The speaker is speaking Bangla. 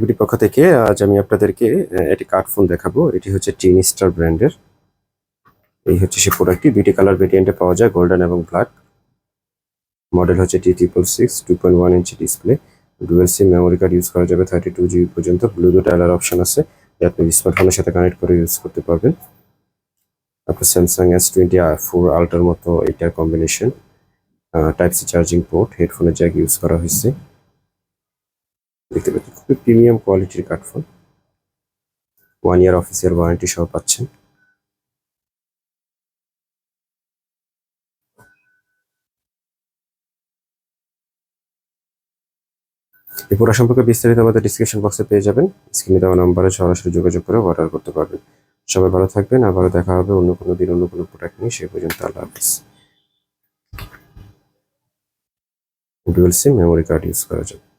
বিডি পক্ষ থেকে আজ আমি আপনাদেরকে একটি কার্ড ফোন দেখাবো। এটি হচ্ছে টিন স্টার ব্র্যান্ডের এই হচ্ছে সে প্রোডাক্টটি দুইটি কালার ভেরিয়েন্টে পাওয়া যায় গোল্ডেন এবং ব্ল্যাক মডেল হচ্ছে T triple six two point one inch display dual SIM memory card use করা যাবে থার্টি টু জিবি পর্যন্ত। ব্লুটুথ আলার অপশন আছে। যা আপনি স্মার্টফোনের সাথে কানেক্ট করে ইউজ করতে পারবেন। আপনার স্যামসাং এস টোয়েন্টি ফোর আল্ট্রার মতো এটার combination type C charging port হেডফোনের জ্যাক ইউজ করা হয়েছে। দেখতে পাচ্ছেন, খুবই প্রিমিয়াম কোয়ালিটির কার্ডফোন ওয়ান ইয়ার অফিসিয়াল ওয়ারেন্টি সহ পাচ্ছেন। এই পুরো সম্পর্কে বিস্তারিত আমাদের ডিসক্রিপশন বক্সে পেয়ে যাবেন। স্ক্রিনে দেওয়া নাম্বারে সরাসরি যোগাযোগ করে অর্ডার করতে পারবেন। সবাই ভালো থাকবেন, আবারও দেখা হবে অন্য কোনো দিন, অন্য কোনো প্রোডাক্ট নিয়ে। সে পর্যন্ত আল্লাহ হাফিজ। Dual SIM memory card use করা যাবে